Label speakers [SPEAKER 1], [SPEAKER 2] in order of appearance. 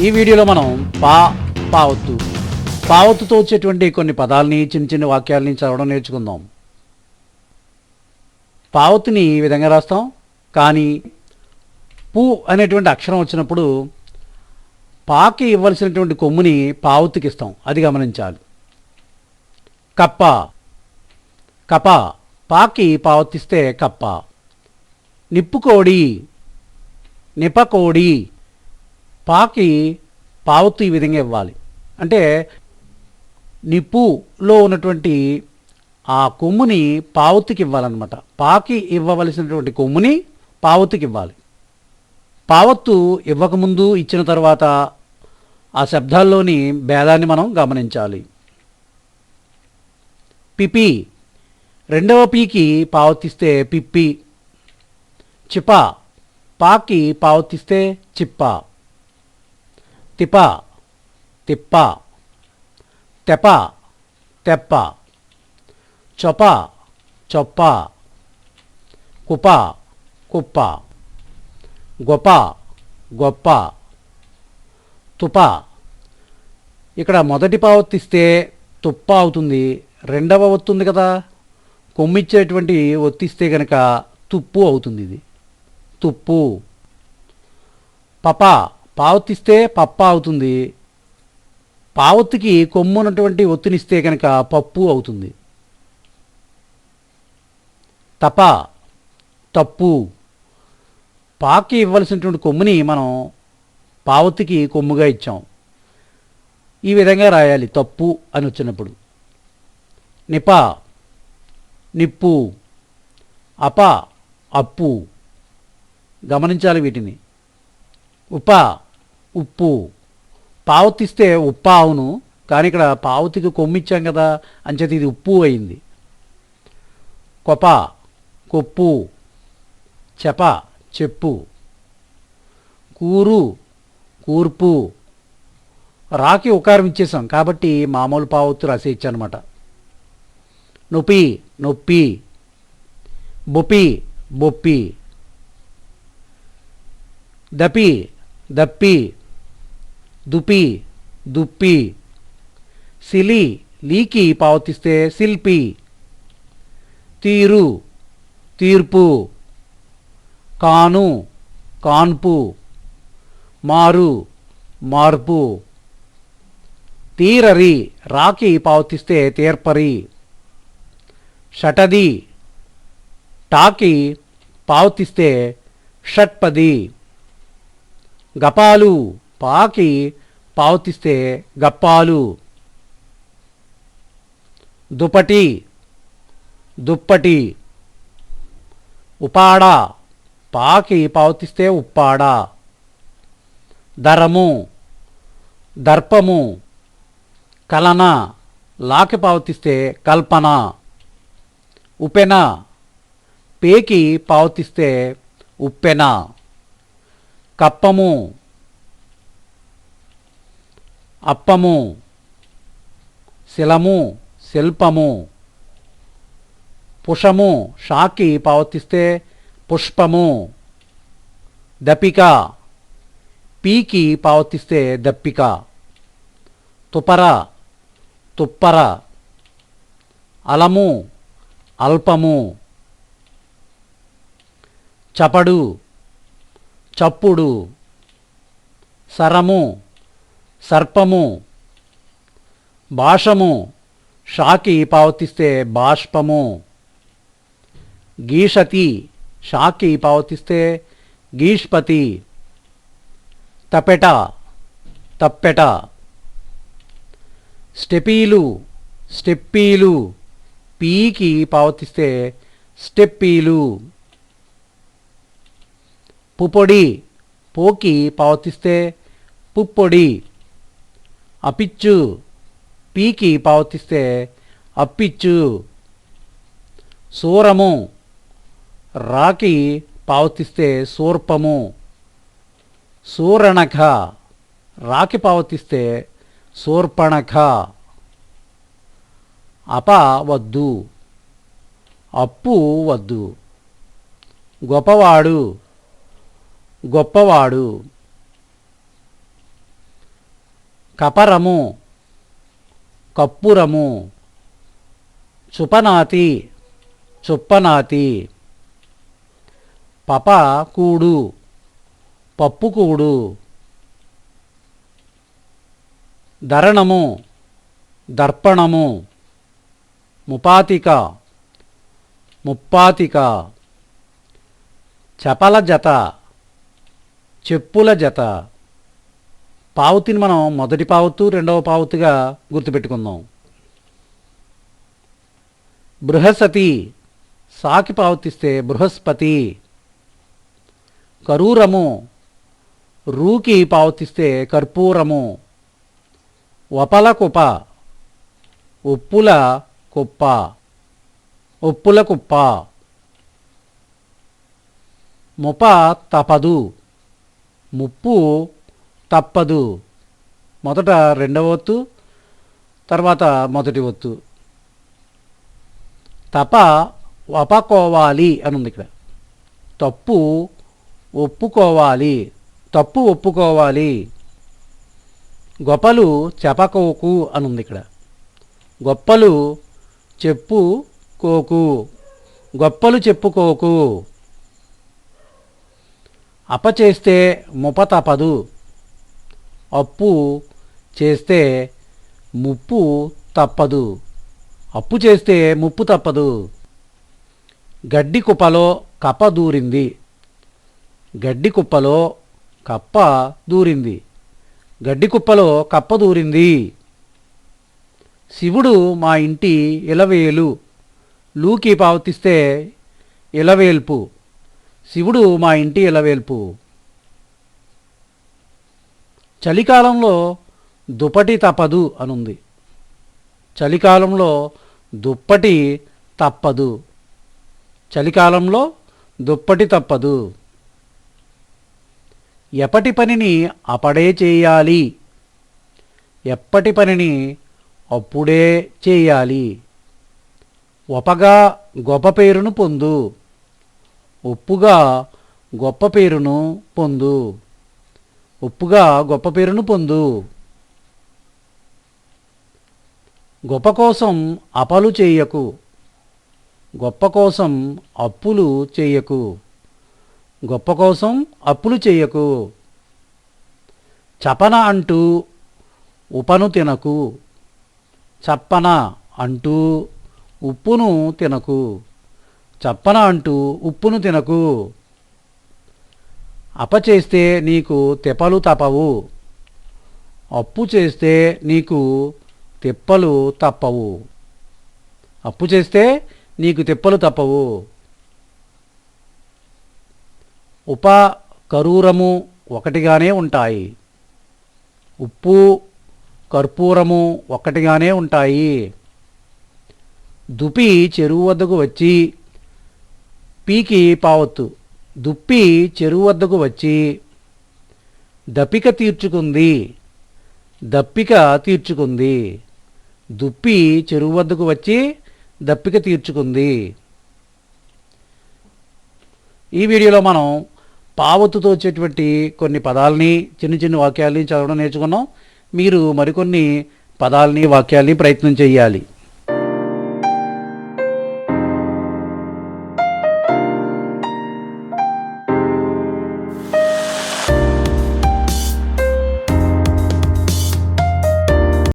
[SPEAKER 1] ఈ వీడియోలో మనం పా పావత్తు. పావత్తుతో వచ్చేటువంటి కొన్ని పదాలని చిన్న చిన్న వాక్యాలని చదవడం నేర్చుకుందాం. పావత్తుని ఈ విధంగా రాస్తాం. కానీ పు అనేటువంటి అక్షరం వచ్చినప్పుడు పాకి ఇవ్వాల్సినటువంటి కొమ్ముని పావత్తుకి ఇస్తాం. అది గమనించాలి. కప్ప. కప. పాకి పావతిస్తే కప్ప. నిప్పుకోడి. నిపకోడి పాకి పావత్తు ఈ విధంగా ఇవ్వాలి. అంటే నిప్పులో ఉన్నటువంటి ఆ కొమ్ముని పావత్తుకి ఇవ్వాలన్నమాట. పాకి ఇవ్వవలసినటువంటి కొమ్ముని పావత్తుకి ఇవ్వాలి. పావత్తు ఇవ్వకముందు ఇచ్చిన తర్వాత ఆ శబ్దాల్లోని భేదాన్ని మనం గమనించాలి. పిపి. రెండవ పీకి పావతిస్తే పిప్పి. చిప పాకి పావతిస్తే చిప్ప. తిప తిప్ప తెప తెప్ప చొప చొప్ప కుప కుప్ప గొప్ప గొప్ప తుప. ఇక్కడ మొదటి పావత్తిస్తే తుప్ప అవుతుంది రెండవ ఒత్తుంది కదా. కొమ్మిచ్చేటువంటి ఒత్తిస్తే కనుక తుప్పు అవుతుంది ఇది. తుప్పు. పప పావతిస్తే పప్ప అవుతుంది. పావత్తికి కొమ్మునటువంటి ఒత్తినిస్తే కనుక పప్పు అవుతుంది. తప తప్పు. పాకి ఇవ్వాల్సినటువంటి కొమ్ముని మనం పావత్తికి కొమ్ముగా ఇచ్చాం. ఈ విధంగా రాయాలి. తప్పు అని వచ్చినప్పుడు. నిప నిప్పు. అప అప్పు. గమనించాలి వీటిని. ఉప ఉప్పు. పావతిస్తే ఉప్ప అవును కానీ ఇక్కడ పావతికి కొమ్మిచ్చాం కదా అంచేది ఇది ఉప్పు అయింది. కొప కొప్పు చెప చెప్పు. కూరు కూర్పు. రాకి ఉకారం ఇచ్చేసాం కాబట్టి మామూలు పావత్తు రాసి అనమాట నొప్పి నొప్పి. బొప్పి బొప్పి. దపి దప్పి. దుపి దుప్పి. సిలి లీకి పావతిస్తే శిల్పి తీరు తీర్పు. కాను కాన్పు. మారు మార్పు. తీరరి రాకి పావతిస్తే తీర్పరి. షటది టాకి పావతిస్తే షట్పది. గపాలు పాకి పావుతిస్తే గప్పాలు. దుపటి దుప్పటి. ఉపాడ పాకి పావుతిస్తే ఉప్పాడ. దరము దర్పము. కలన లాకి పావతిస్తే కల్పన. ఉపెన పేకి పావతిస్తే ఉప్పెన. కప్పము అప్పము శిలము శిల్పము పుషము షాకి పావతిస్తే పుష్పము దపిక పీకి పావతిస్తే దప్పిక తుపర తుప్పర అలము అల్పము చపడు చప్పుడు సరము సర్పము భాషము షాకి పావతిస్తే బాష్పము గీషతి షాకి పావతిస్తే గీష్పతి తపెట తప్పెట. స్టెపీలు స్టెప్పీలు పీకి పావతిస్తే స్టెప్పీలు. పుపొడి పోకి పావతిస్తే పుప్పొడి. అపిచ్చు. పీకి పావతిస్తే అప్పిచ్చు. సూరము. రాకి పావతిస్తే సూర్పము. సూరణఖ. రాకి పావతిస్తే సూర్పణఖ. అప వద్దు. అప్పు వద్దు. గొప్పవాడు. గొప్పవాడు. కపరము కప్పురము చుపనాతి చుప్పనాతి పప కూడు పప్పుకూడు దరణము దర్పణము ముపాతిక ముప్పాతిక చపల జత చెప్పుల జత పావుతిని మనం మొదటి పావుతు రెండవ పావుతుగా గుర్తుపెట్టుకుందాం. బృహస్పతి సాకి పావుతిస్తే బృహస్పతి కరూరము రూకి పావుతిస్తే కర్పూరము వపల కుప ఉప్పుల కుప్ప ఉప్పుల కుప్ప ముప తపదు ముప్పు తప్పదు. మొదట రెండవ ఒత్తు తర్వాత మొదటి ఒత్తు. తప వపకోవాలి అని ఉంది ఇక్కడ. తప్పు ఒప్పుకోవాలి తప్పు ఒప్పుకోవాలి. గొప్పలు చెప్పకోకు అని ఉంది ఇక్కడ. గొప్పలు చెప్పు కోకు గొప్పలు చెప్పుకోకు. అపచేస్తే ముప తపదు. అప్పు చేస్తే ముప్పు తప్పదు. అప్పు చేస్తే ముప్పు తప్పదు. గడ్డి కుప్పలో కప్ప దూరింది. గడ్డి కుప్పలో కప్ప దూరింది. గడ్డి కుప్పలో కప్ప దూరింది. శివుడు మా ఇంటి ఇలవేలు. లూకి పావతిస్తే ఇలవేల్పు. శివుడు మా ఇంటి ఇలవేల్పు. చలికాలంలో దుప్పటి తప్పదు అనుంది. చలికాలంలో దుప్పటి తప్పదు. చలికాలంలో దుప్పటి తప్పదు. ఎప్పటి పనిని అపడే చేయాలి? ఎప్పటి పనిని అప్పుడే చేయాలి? ఒపగా గొప్ప పేరును పొందు. ఒప్పుగా గొప్ప పేరును పొందు. ఒప్పుగా గొప్ప పేరును పొందు. గొప్ప కోసం అపలు చేయకు. గొప్ప కోసం అప్పులు చేయకు. గొప్ప కోసం అప్పులు చేయకు. చపన అంటూ ఉపను తినకు. చప్పన అంటూ ఉప్పును తినకు. చప్పన అంటూ ఉప్పును తినకు. అపచేస్తే నీకు తెప్పలు తపవు అప్పు చేస్తే నీకు తిప్పలు తప్పవు. అప్పు చేస్తే నీకు తిప్పలు తప్పవు. ఉప కరూరము ఒకటిగానే ఉంటాయి. ఉప్పు కర్పూరము ఒకటిగానే ఉంటాయి. దుపి చెరువు వద్దకు వచ్చి పీకి పావత్తు. దుప్పి చెరువు వద్దకు వచ్చి దప్పిక తీర్చుకుంది దప్పిక తీర్చుకుంది. దుప్పి చెరువు వద్దకు వచ్చి దప్పిక తీర్చుకుంది. ఈ వీడియోలో మనం పావత్తుతో వచ్చేటువంటి కొన్ని పదాలని చిన్న చిన్న వాక్యాలని చదవడం నేర్చుకున్నాం. మీరు మరికొన్ని పదాలని వాక్యాలని ప్రయత్నం చేయాలి.